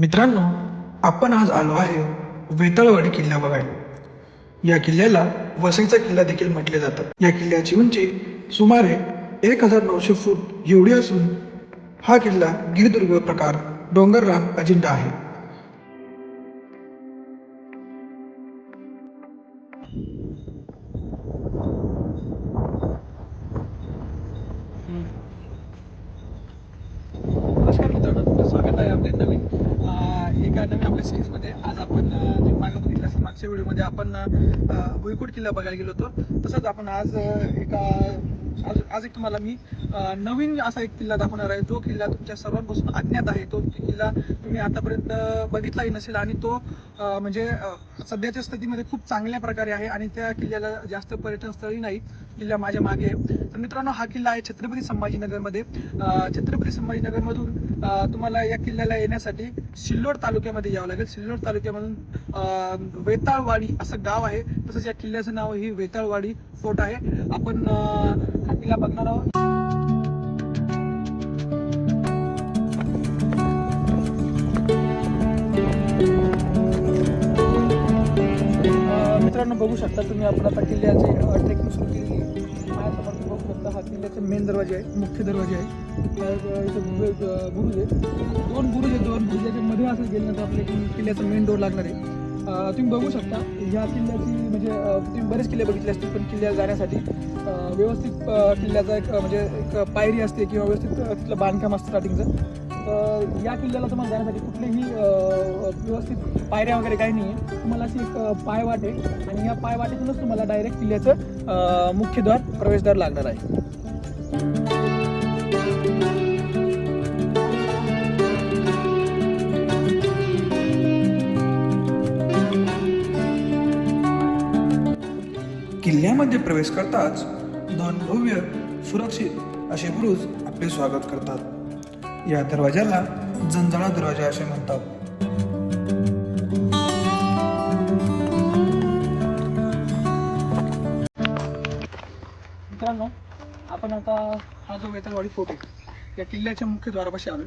मित्रांनो आपण आज आलो आहे वेताळवाडी किल्ला बघायला. या किल्ल्याला वसईचा किल्ला देखील म्हटले जातात. या किल्ल्याची उंची सुमारे एक हजार नऊशे फूट एवढी असून हा किल्ला गिरदुर्ग प्रकार डोंगरराम अजिंठा आहे. स्वागत आहे आपले नवीन नवीन आपल्या सिरीजमध्ये आज आपण जे मागं बघितलं असेल मागच्या व्हिडिओमध्ये आपण भुईकोट किल्ला बघायला गेलो होतो. तसंच आपण आज एका आज आज एक तुम्हाला मी नवीन असा एक किल्ला दाखवणार आहे. जो किल्ला तुमच्या सर्वांपासून अज्ञात आहे. तो किल्ला तुम्ही आतापर्यंत बघितलाही नसेल आणि तो म्हणजे सध्याच्या स्थितीमध्ये खूप चांगल्या प्रकारे आहे आणि त्या किल्ल्याला जास्त पर्यटन स्थळी नाही किल्ला माझ्या मागे आहे. तर मित्रांनो हा किल्ला आहे छत्रपती संभाजीनगरमध्ये. छत्रपती संभाजीनगरमधून तुम्हाला या किल्ल्याला येण्यासाठी सिल्लोड तालुक्यामध्ये यावं लागेल. सिल्लोड तालुक्यामधून वेताळवाडी असं गाव आहे. तसंच या किल्ल्याचं नाव ही वेताळवाडी फोर्ट आहे. आपण हा किल्ला बघणार आहोत. मित्रांनो बघू शकता तुम्ही. आपण आता किल्ल्याचे ट्रेकिंग सुरू केली आहे. माझ्यासमोर तुम्ही बघू शकता हा किल्ल्याचे मेन दरवाजे आहे मुख्य दरवाजे आहे. तर, इथं बुरुज आहे दोन बुरुज आहे दोन बुरुजाच्या मध्ये असं गेल्यानंतर आपल्या किल्ल्याचा मेन डोर लागणार आहे. तुम्ही बघू शकता ह्या किल्ल्याची म्हणजे तुम्ही बरेच किल्ले बघितले असतील पण किल्ल्याला जाण्यासाठी व्यवस्थित किल्ल्याचा एक म्हणजे एक पायरी असते किंवा व्यवस्थित तिथलं बांधकाम असतं स्टार्टिंगचं या किल्ल्याला तुम्हाला जाण्यासाठी कुठलेही व्यवस्थित पायऱ्या वगैरे काही नाही आहे तुम्हाला अशी एक अं, पायवाट आहे. आणि या पायवाटेतूनच तुम्हाला डायरेक्ट किल्ल्याचं मुख्यद्वार प्रवेशद्वार लागणार आहे. किल्ल्यामध्ये प्रवेश करताच दोन भव्य सुरक्षित असे बुरुज आपले स्वागत करतात. या दरवाजाला जंजाळा दरवाजा असे म्हणतात. आता हा जो वेतनवाडी फोर्ट आहे या किल्ल्याच्या मुख्य द्वारापाशी आलोय.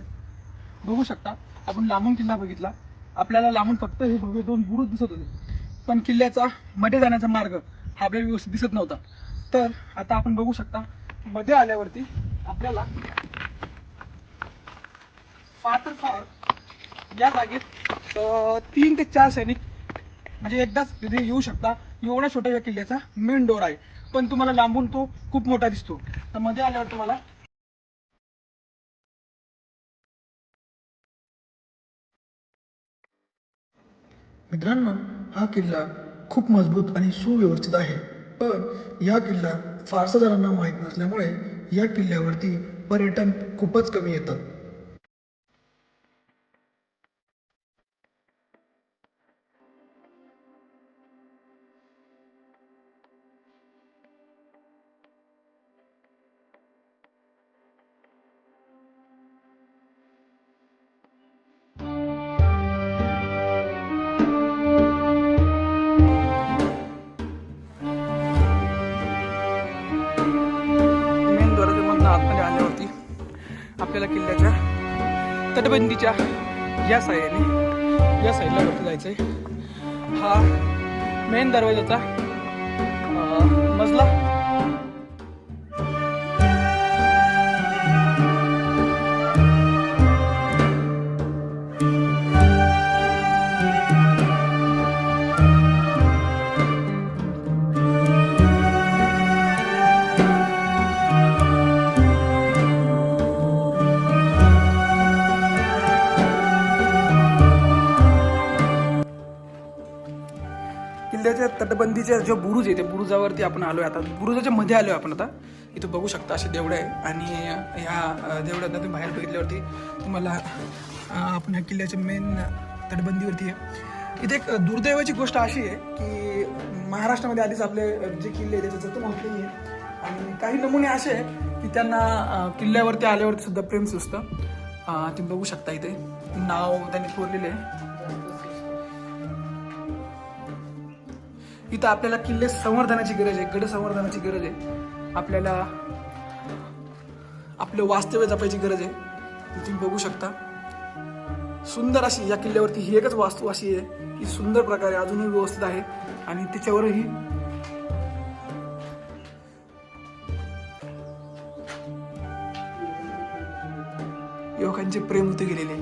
बघू शकता आपण लांबून किल्ला बघितला. आपल्याला लांबून फक्त हे भव्य दोन बुरुज दिसत होते. पण किल्ल्याचा मध्ये जाण्याचा मार्ग हा आपल्याला व्यवस्थित दिसत नव्हता. तर आता आपण बघू शकता मध्ये आल्यावरती आपल्याला फार तर फार या जागेत तीन ते चार सैनिक म्हणजे एकदाच तिथे येऊ शकता. एवढ्या छोट्या या किल्ल्याचा मेन डोर आहे. पण तुम्हाला लांबून तो खूप मोठा दिसतो. तर मध्ये आल्यावर तुम्हाला मित्रांनो हा किल्ला खूप मजबूत आणि सुव्यवस्थित आहे. पण या किल्ला फारसा जणांना माहीत नसल्यामुळे या किल्ल्यावरती पर्यटन खूपच कमी येतात तटबंदीच्या या साईडने या साईडला वरती जायचंय. हा मेन दरवाजाचा मजला. तटबंदीच्या जो बुरुज आहे त्या बुरुजावरती आपण आलोय. आता बुरुजाच्या मध्ये आलोय आपण आता. इथं बघू शकता असे देवळं आहे. आणि ह्या देवळ्यात तुम्ही बाहेर बघितल्यावरती तुम्हाला आपण ह्या किल्ल्याच्या मेन तटबंदीवरती आहे. इथे एक दुर्दैवाची गोष्ट अशी आहे की महाराष्ट्रामध्ये आधीच आपले जे किल्ले आहेत त्याचं जतन होत नाही आहे आणि काही नमुने असे की त्यांना किल्ल्यावरती आल्यावरती सुद्धा प्रेम सुचतं. तुम्ही बघू शकता इथे. नाव त्यांनी कोरलेले आहे. इथं आपल्याला किल्ले संवर्धनाची गरज आहे गड संवर्धनाची गरज आहे. आपल्याला आपलं वास्तव्य जपायची गरज आहे. तुम्ही बघू शकता. सुंदर अशी या किल्ल्यावरती ही एकच वास्तू अशी आहे की सुंदर प्रकारे अजूनही व्यवस्थित आहे आणि त्याच्यावरही युवकांचे प्रेम होते गेलेले.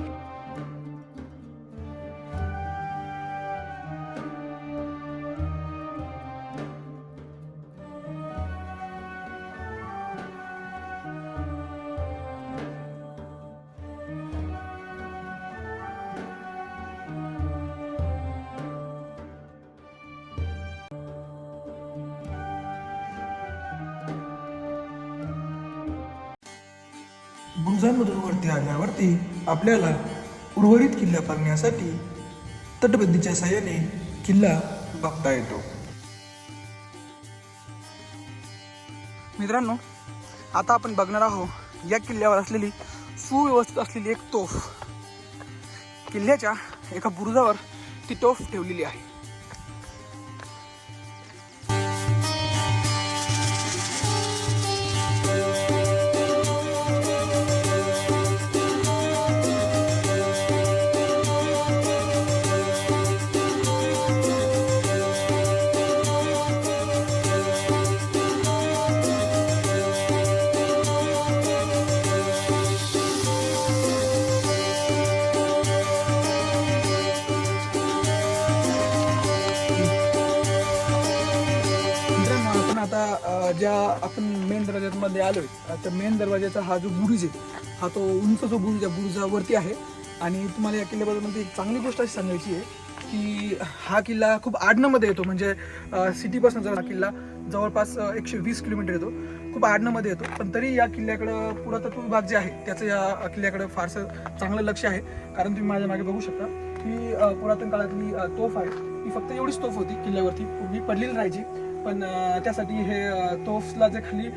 आपल्याला उर्वरित किल्ला पाहण्यासाठी तटबंदीच्या सहाय्याने किल्ला बघता येतो. मित्रांनो आता आपण बघणार आहोत या किल्ल्यावर असलेली सुव्यवस्थित असलेली एक तोफ. किल्ल्याच्या एका बुरुजावर ती तोफ ठेवलेली आहे. ज्या आपण मेन दरवाज्यामध्ये आलोय आहे त्या मेन दरवाजाचा हा जो बुरुज आहे हा तो उंच जो बुरुज आहे बुरुजावरती आहे. आणि तुम्हाला या किल्ल्याबद्दल म्हणजे एक चांगली गोष्ट अशी सांगायची आहे की हा किल्ला खूप आडण्यामध्ये येतो. म्हणजे सिटीपासून जर हा किल्ला जवळपास एकशे वीस किलोमीटर येतो. खूप आडण्यामध्ये येतो. पण तरी या किल्ल्याकडं पुरातत्व विभाग जे आहे त्याचं या किल्ल्याकडं फारसं चांगलं लक्ष आहे. कारण तुम्ही माझ्या मागे बघू शकता की पुरातन काळातली तोफ आहे. ही फक्त एवढीच तोफ होती किल्ल्यावरती. पूर्वी पडलेली राहायची. पण त्यासाठी हे तोफला जे खाली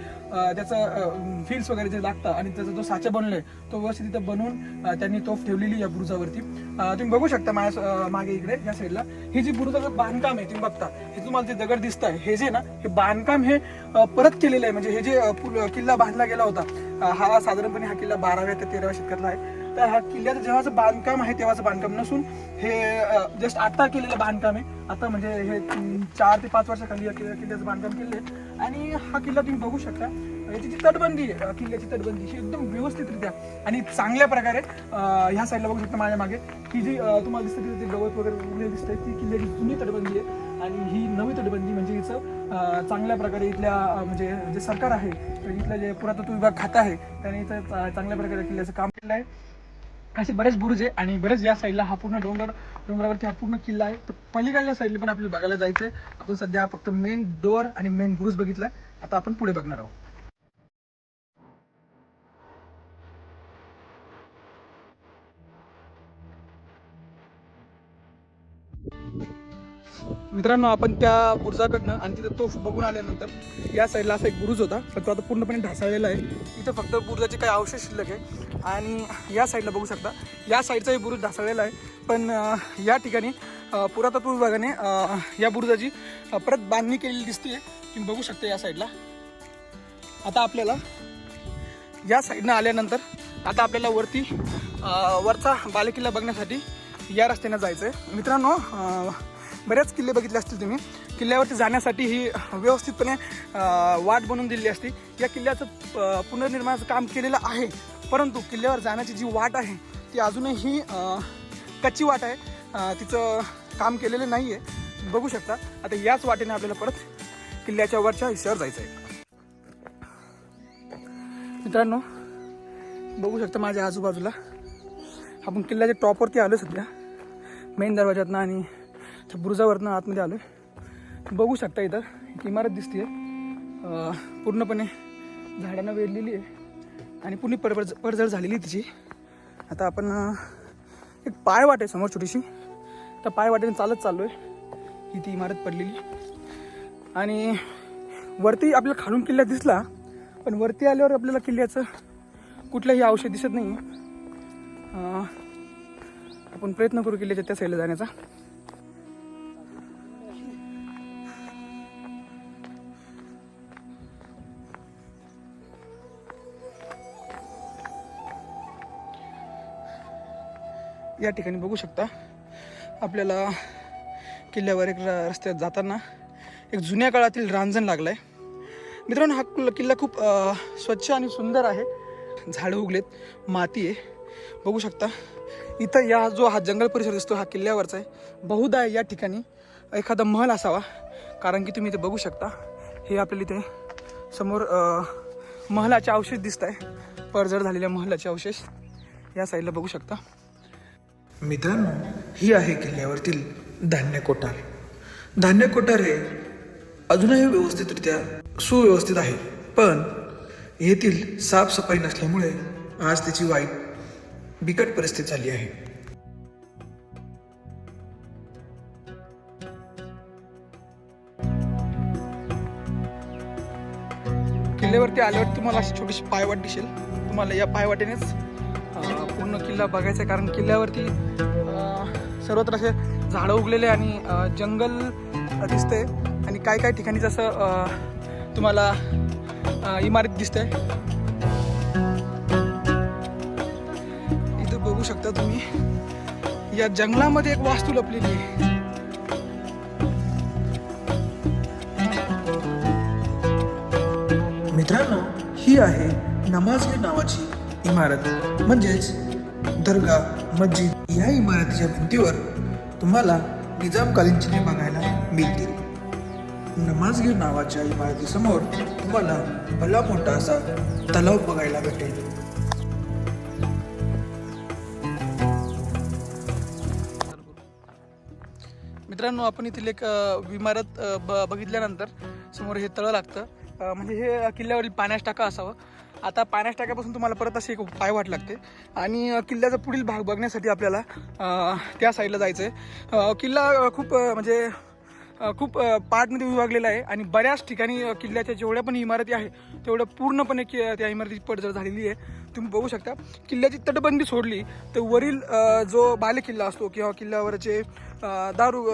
त्याचं फिल्स वगैरे जे लागतं आणि त्याचा जो साचा बनलाय तो व्यवस्थित तिथं बनवून त्यांनी तोफ ठेवलेली या बुरुजावरती. तुम्ही बघू शकता माझ्या मागे इकडे या साईडला. हे जे बुरुजाचं बांधकाम आहे तुम्ही बघता हे तुम्हाला जे दगड दिसत आहे हे जे ना हे बांधकाम हे परत केलेलं आहे. म्हणजे हे जे किल्ला बांधला गेला होता हा साधारणपणे हा किल्ला बाराव्या ते तेराव्या शतकातला आहे. तर हा किल्ल्याचं जेव्हाचं बांधकाम आहे तेव्हाचं बांधकाम नसून हे जस्ट आता केलेलं बांधकाम आहे. आता म्हणजे हे चार ते पाच वर्षाखाली या किल्ल्या- किल्ल्याचं बांधकाम केलेलं आहे. आणि हा किल्ला तुम्ही बघू शकता. याची जी तटबंदी आहे किल्ल्याची तटबंदी ही एकदम व्यवस्थितरित्या आणि चांगल्या प्रकारे ह्या साईडला बघू शकता माझ्या मागे. ही जी तुम्हाला दिसते तिथे ते गवत वगैरे दिसते दिसतंय ती किल्ल्याची जुनी तटबंदी आहे. आणि ही नवी तटबंदी म्हणजे हिचं चांगल्या प्रकारे इथल्या म्हणजे जे सरकार आहे तर इथलं जे पुरातत्व विभाग खातं आहे त्याने इथं चांगल्या प्रकारे किल्ल्याचं काम केलं आहे. असे बरेच बुरुज आहे आणि बरेच या साईडला हा पूर्ण डोंगर डोंगरावरती हा पूर्ण किल्ला आहे. तर पलीकडल्या साईडला पण आपल्याला बघायला जायचंय. आपण सध्या फक्त मेन डोअर आणि मेन बुरुज बघितलाय. आता आपण पुढे बघणार आहोत. मित्रांनो आपण त्या बुरुजाकडनं आणि तिथं तोफ बघून आल्यानंतर या साईडला असा एक बुरुज होता. तर तो आता पूर्णपणे ढासळलेला आहे. इथं फक्त बुरुजाचे काही अवशेष शिल्लक आहे. आणि या साईडला बघू शकता. या साईडचाही बुरुज ढासळलेला आहे. पण या ठिकाणी पुरातत्व विभागाने या बुरुजाची परत बांधणी केलेली दिसते तुम्ही बघू शकता या साईडला आता आपल्याला या साईडनं आल्यानंतर आता आपल्याला वरती वरचा बालेकिल्ला बघण्यासाठी या रस्त्यानं जायचं आहे मित्रांनो बऱ्याच बरेच किल्ले बघितले असतील तुम्ही. किल्ल्यावरती जाण्यासाठी ही व्यवस्थितपणे वाट बनवून दिलेली असते. या किल्ल्याचं पुनर्निर्माणाचं काम केलेलं आहे. परंतु किल्ल्यावर जाण्याची जी वाट आहे ती अजूनही कच्ची वाट आहे. तिचं काम केलेलं नाही आहे बघू शकता. आता याच वाटेने आपल्याला परत किल्ल्याच्या वरच्या हिस्स्यावर जायचं आहे मित्रांनो बघू शकता माझ्या आजूबाजूला. आपण किल्ल्याच्या टॉपवरती आलो सध्या. मेन दरवाज्यातनं आणि त्या बुरुजावरनं आतमध्ये आलो बघू शकता इथं एक इमारत दिसते पूर्णपणे झाडांना वेरलेली आहे आणि पूर्ण पडझड पडझड झालेली आहे तिची. आता आपण एक पाय वाट आहे समोर छोटीशी. त्या पाय वाटेने चालत चाललो आहे ही ती इमारत पडलेली. आणि वरती आपल्याला खालून किल्ला दिसला पण वरती आल्यावर आपल्याला किल्ल्याचं कुठलंही औषध दिसत नाही आपण प्रयत्न करू किल्ल्याच्या त्या साईडला जाण्याचा. या ठिकाणी बघू शकता. आपल्याला किल्ल्यावर एक र- रस्त्यात जाताना एक जुन्या काळातील रांजण लागलं आहे मित्रांनो हा किल्ला खूप स्वच्छ आणि सुंदर आहे. झाडं उगलेत माती आहे. बघू शकता इथं या जो हा जंगल परिसर दिसतो हा किल्ल्यावरचा आहे. बहुधा या ठिकाणी एखादा महल असावा. कारण की तुम्ही इथे बघू शकता हे आपल्याला इथे समोर महलाचे अवशेष दिसत आहे पडझड झालेल्या महलाचे अवशेष या साईडला बघू शकता. मित्रांनो ही आहे किल्ल्यावरतील धान्य कोठार. धान्य कोठार हे अजूनही व्यवस्थितरित्या सुव्यवस्थित आहे पण येथील साफसफाई नसल्यामुळे आज त्याची वाईट बिकट परिस्थिती झाली आहे. किल्ल्यावरती आल्यावर तुम्हाला अशी छोटीशी पायवाट दिसेल. तुम्हाला या पायवाटेनेच पूर्ण किल्ला बघायचा आहे कारण किल्ल्यावरती सर्वत्र असे झाडं उगलेले आणि जंगल दिसते. आणि काय काय ठिकाणी जसं तुम्हाला इमारत दिसते. इथं बघू शकता तुम्ही या जंगलामध्ये एक वास्तू लपलेली आहे. मित्रांनो ही आहे नमाज नावाची इमारत. म्हणजेच दर्गा मस्जिद या इमारतीच्या भिंतीवर तुम्हाला निजामकालीन चिन्हे बघायला मिळतील. नमाजगीर नावाच्या इमारतीसमोर तुम्हाला भला मोठा असा तलाव बघायला भेटेल. मित्रांनो आपण येथील एक इमारत ब बघितल्यानंतर समोर हे तळं लागतं. म्हणजे हे किल्ल्यावरील पाण्यास टाका असावं. आता पाण्यास टाक्यापासून तुम्हाला परत अशी एक पायवाट लागते. आणि किल्ल्याचा पुढील भाग बघण्यासाठी आपल्याला त्या साईडला जायचं आहे किल्ला खूप म्हणजे खूप पार्टमध्ये विभागलेला आहे आणि बऱ्याच ठिकाणी किल्ल्याच्या जेवढ्या पण इमारती आहे तेवढ्या पूर्णपणे कि त्या इमारतीची पडझड झालेली आहे. तुम्ही बघू शकता. किल्ल्याची तटबंदी सोडली तर वरील जो बाले किल्ला असतो किंवा किल्ल्यावरचे दारू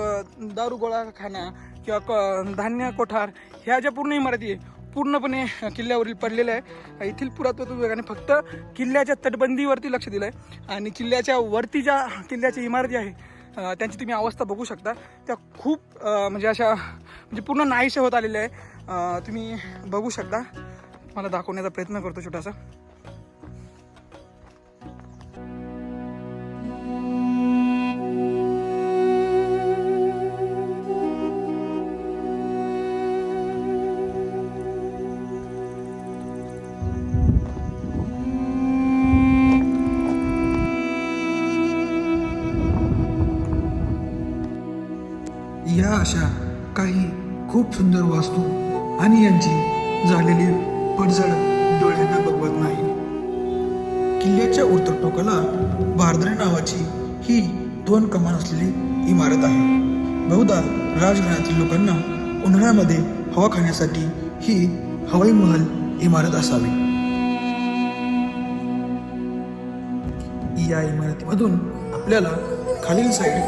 दारू गोळा खाना किंवा क धान्य कोठार ह्या ज्या पूर्ण इमारती आहे पूर्णपणे किल्ल्यावरील पडलेलं आहे. येथील पुरातत्व विभागाने फक्त किल्ल्याच्या तटबंदीवरती लक्ष दिलं आहे आणि किल्ल्याच्या वरती ज्या किल्ल्याच्या इमारती आहे त्यांची तुम्ही अवस्था बघू शकता. त्या खूप म्हणजे अशा म्हणजे पूर्ण नाहीशा होत आलेल्या आहे. तुम्ही बघू शकता. मला दाखवण्याचा प्रयत्न करतो छोटासा. या अशा काही खूप सुंदर वास्तू आणि यांची झालेली पडझड डोळ्यांना बघवत नाही. किल्ल्याच्या उत्तर टोकाला बारदरे नावाची ही दोन कमान असलेली इमारत आहे. बहुधा राजघराण्यातील लोकांना उन्हाळ्यामध्ये हवा खाण्यासाठी ही हवाई महल इमारत असावी. या इमारतीमधून आपल्याला खालील साईड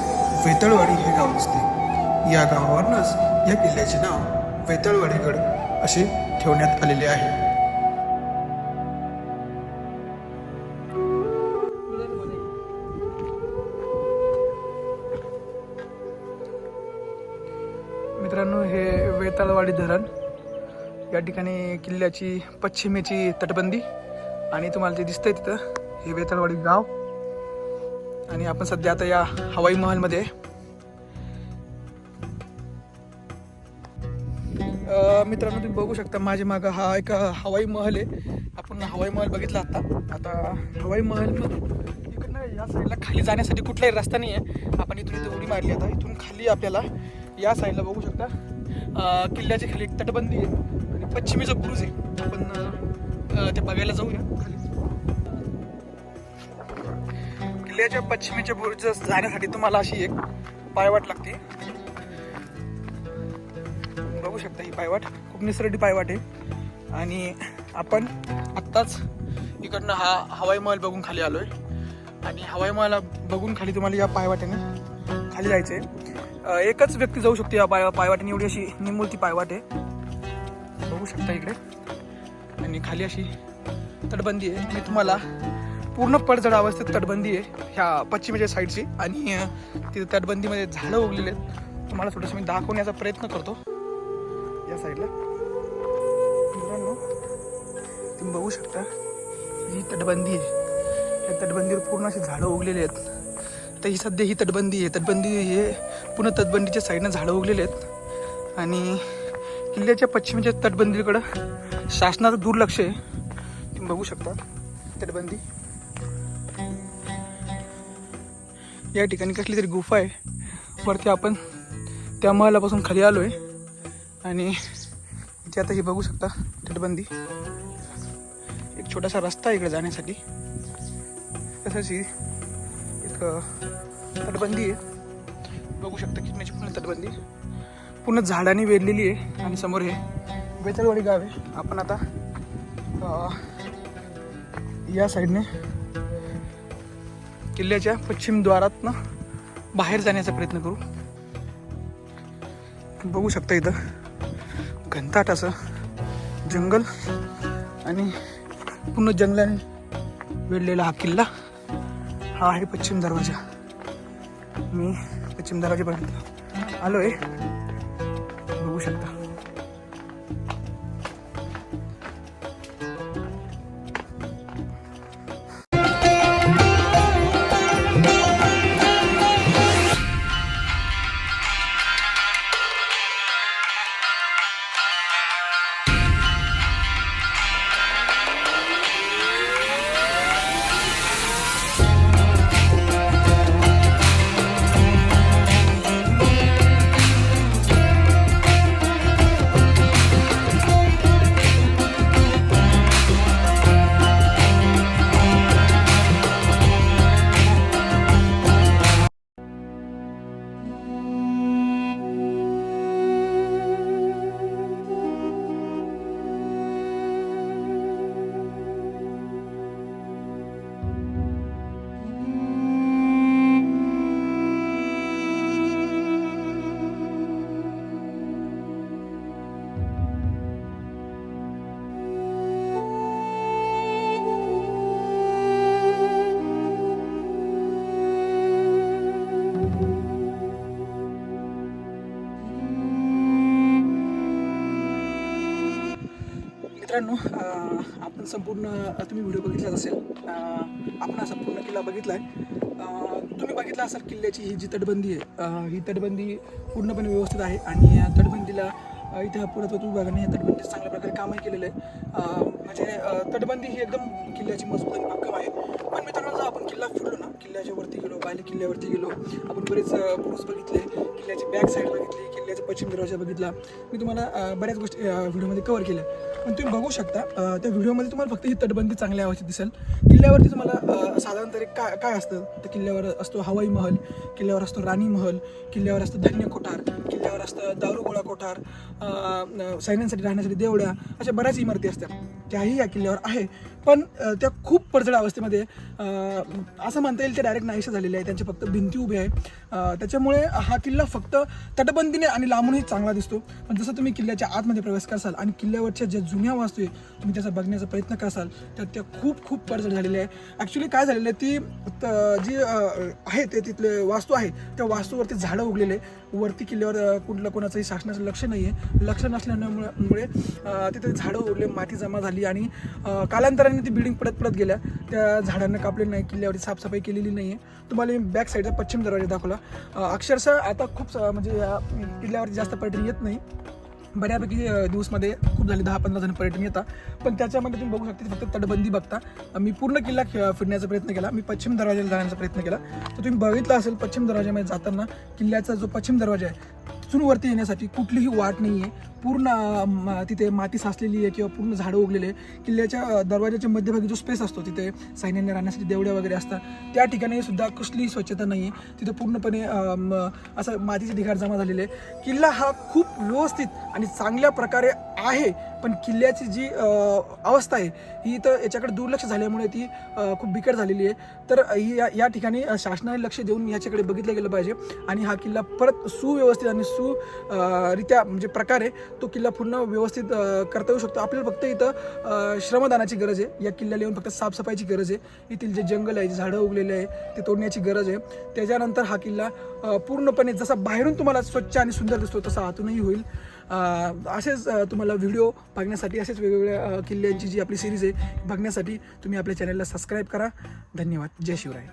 वेतळवाडी हे गाव दिसते. या गावावरूनच या किल्ल्याचे नाव वेतळवाडीगड असे ठेवण्यात आलेले आहे. मित्रांनो हे वेताळवाडी धरण या ठिकाणी किल्ल्याची पश्चिमेची तटबंदी आणि तुम्हाला जे दिसतंय तिथं हे वेताळवाडी गाव. आणि आपण सध्या आता या हवाई महलमध्ये मित्रांनो तुम्ही बघू शकता माझ्या मागं हा एक हवाई महल आहे. आपण हवाई महल बघितला आता. आता हवाई महल इकडनं या साईडला खाली जाण्यासाठी कुठलाही रस्ता नाही आहे आपण इथून इथं उडी मारली आता. इथून खाली आपल्याला या साईडला बघू शकता किल्ल्याची खाली एक तटबंदी आहे आणि पश्चिमेचा बुरुज आहे. आपण ते बघायला जाऊया. खाली किल्ल्याच्या पश्चिमेच्या बुरुज जाण्यासाठी तुम्हाला अशी एक पायवाट लागते. शकता ही पायवाट. खूप निसरडी पायवाट आहे. आणि आपण आत्ताच इकडनं हा हवाई महल बघून खाली आलोय. आणि हवाई महल बघून खाली तुम्हाला या पायवाटेने खाली जायचं आहे एकच व्यक्ती जाऊ शकते या पाय पायवाटेने. एवढी अशी निमुळती पायवाट आहे. बघू शकता इकडे. आणि खाली अशी तटबंदी आहे. मी तुम्हाला पूर्ण पडझड अवस्थेत तटबंदी आहे ह्या पश्चिमेच्या साईडची आणि तिथे तटबंदीमध्ये झाडं उगलेले आहेत. तुम्हाला थोडंसं मी दाखवण्याचा प्रयत्न करतो. या साईडला मित्रांनो तुम्ही बघू शकता ही तटबंदी आहे. या तटबंदीवर पूर्ण अशी झाडं उगलेली आहेत. तर ही सध्या ही तटबंदी आहे. तटबंदी हे पूर्ण तटबंदीच्या साईडनं झाडं उगलेली आहेत. आणि किल्ल्याच्या पश्चिमेच्या तटबंदीकडं शासनाचं दुर्लक्ष आहे. तुम्ही बघू शकता तटबंदी. या ठिकाणी कसली तरी गुफा आहे. वरती आपण त्या महालापासून खाली आलो आहे आणि इथे आता हे बघू शकता तटबंदी. एक छोटासा रस्ता आहे इकडे जाण्यासाठी. तसंच ही एक तटबंदी आहे. बघू शकता किडण्याची पूर्ण तटबंदी. पूर्ण झाडांनी वेरलेली आहे आणि समोर हे बेतलवाडी गाव आहे. आपण आता या साईडने किल्ल्याच्या पश्चिम द्वारातनं बाहेर जाण्याचा प्रयत्न करू. बघू शकता इथं. घनताट असं जंगल आणि पूर्ण जंगलाने वेढलेला हा किल्ला. हा आहे पश्चिम दरवाजा. मी पश्चिम दरवाजेपर्यंत आलो आहे बघू शकता. मित्रांनो आपण संपूर्ण तुम्ही व्हिडिओ बघितलाच असेल. आपण हा संपूर्ण किल्ला बघितला आहे तुम्ही बघितला असाल किल्ल्याची ही जी तटबंदी आहे. ही तटबंदी पूर्णपणे व्यवस्थित आहे आणि या तटबंदीला इथे पुरातत्व विभागाने या तटबंदीचं चांगल्या प्रकारे कामही केलेलं आहे. म्हणजे तटबंदी ही एकदम किल्ल्याची मजबूत आणि भक्कम आहे. पण मित्रांनो जर आपण किल्ला फिरलो ना किल्ल्याच्या वरती गेलो बाले किल्ल्यावरती गेलो आपण बरेच पुरुष बघितले किल्ल्याची बॅक साईड बघितली किल्ल्याचा पश्चिम दरवाजा बघितला. मी तुम्हाला बऱ्याच गोष्टी व्हिडिओमध्ये कव्हर केल्या. पण तुम्ही बघू शकता त्या व्हिडिओमध्ये तुम्हाला फक्त ही तटबंदी चांगल्या अवस्थेत दिसेल. किल्ल्यावरती तुम्हाला साधारणतरी काय काय असतं? तर किल्ल्यावर असतो हवाई महल किल्ल्यावर असतो राणी महल किल्ल्यावर असतं धान्य कोठार किल्ल्यावर असतं दारुगोळा कोठार सैन्यांसाठी राहण्यासाठी देवड्या अशा बऱ्याच इमारती असतात. त्याही या किल्ल्यावर आहे पण त्या खूप पडझड अवस्थेमध्ये असं म्हणता येईल ते डायरेक्ट नाहीशा झालेले आहे त्यांच्या फक्त भिंती उभी आहे त्याच्यामुळे हा किल्ला फक्त तटबंदीने आणि लांबूनही चांगला दिसतो. पण जसं तुम्ही किल्ल्याच्या आतमध्ये प्रवेश करसाल आणि किल्ल्यावरच्या ज्या जुन्या वास्तू आहे तुम्ही त्याचा बघण्याचा प्रयत्न करसाल तर त्या खूप खूप पडझड झालेल्या आहे ॲक्च्युली काय झालेलं आहे ती त- जी आहे ते तिथले वास्तू आहे त्या वास्तूवरती झाडं उगलेले वरती किल्ल्यावर कुठलं कोणाचंही शासनाचं लक्ष नाही आहे. लक्ष नसल्यामुळे मुळे, तिथे झाडं उरले माती जमा झाली आणि कालांतराने ती बिल्डिंग पडत पडत गेल्या. त्या झाडांना कापले नाही किल्ल्यावरती साफसफाई केलेली नाही आहे तुम्हाला मी बॅक साईडचा पश्चिम दरवाजा दाखवला. अक्षरशः आता खूप स- म्हणजे किल्ल्यावरती जास्त पर्यटन येत नाही. बऱ्यापैकी दिवसमध्ये खूप झाले दहा पंधरा जण पर्यटन येतात. पण त्याच्यामध्ये तुम्ही बघू शकता की फक्त तटबंदी बघता. मी पूर्ण किल्ला खे- फिरण्याचा प्रयत्न केला. मी पश्चिम दरवाजाला जाण्याचा प्रयत्न केला. तर तुम्ही बघितलं असेल पश्चिम दरवाजामध्ये जाताना किल्ल्याचा जो पश्चिम दरवाजा आहे तिथून वरती येण्यासाठी कुठलीही वाट नाही आहे पूर्ण म- तिथे माती साचलेली आहे किंवा पूर्ण झाडं उगलेले आहे. किल्ल्याच्या दरवाजाच्या मध्यभागी जो स्पेस असतो तिथे सैन्याने राहण्यासाठी देवड्या वगैरे असतात. त्या ठिकाणी सुद्धा कसलीही स्वच्छता नाही आहे तिथे पूर्णपणे असं मातीचे ढिगार जमा झालेले आहे किल्ला हा खूप व्यवस्थित आणि चांगल्या प्रकारे आहे पण किल्ल्याची जी अवस्था आहे ही तर याच्याकडे दुर्लक्ष झाल्यामुळे ती खूप बिकट झालेली आहे. तर ही या या ठिकाणी शासनाने लक्ष देऊन याच्याकडे बघितलं गेलं पाहिजे. आणि हा किल्ला परत सुव्यवस्थित आणि सु रित्या म्हणजे प्रकारे तो किल्ला पूर्ण व्यवस्थित करता येऊ शकतो. आपल्याला फक्त इथं श्रमदानाची गरज आहे. या किल्ल्याला येऊन फक्त साफसफाईची गरज आहे. येथील जे जंगल आहे जे झाडं उगलेले आहे ते तोडण्याची गरज आहे. त्याच्यानंतर हा किल्ला पूर्णपणे जसा बाहेरून तुम्हाला स्वच्छ आणि सुंदर दिसतो तसा आतूनही होईल. असेच तुम्हाला व्हिडिओ बघण्यासाठी असेच वेगवेगळ्या किल्ल्यांची जी आपली सिरीज आहे बघण्यासाठी तुम्ही आपल्या चॅनलला सबस्क्राईब करा. धन्यवाद. जय शिवराय.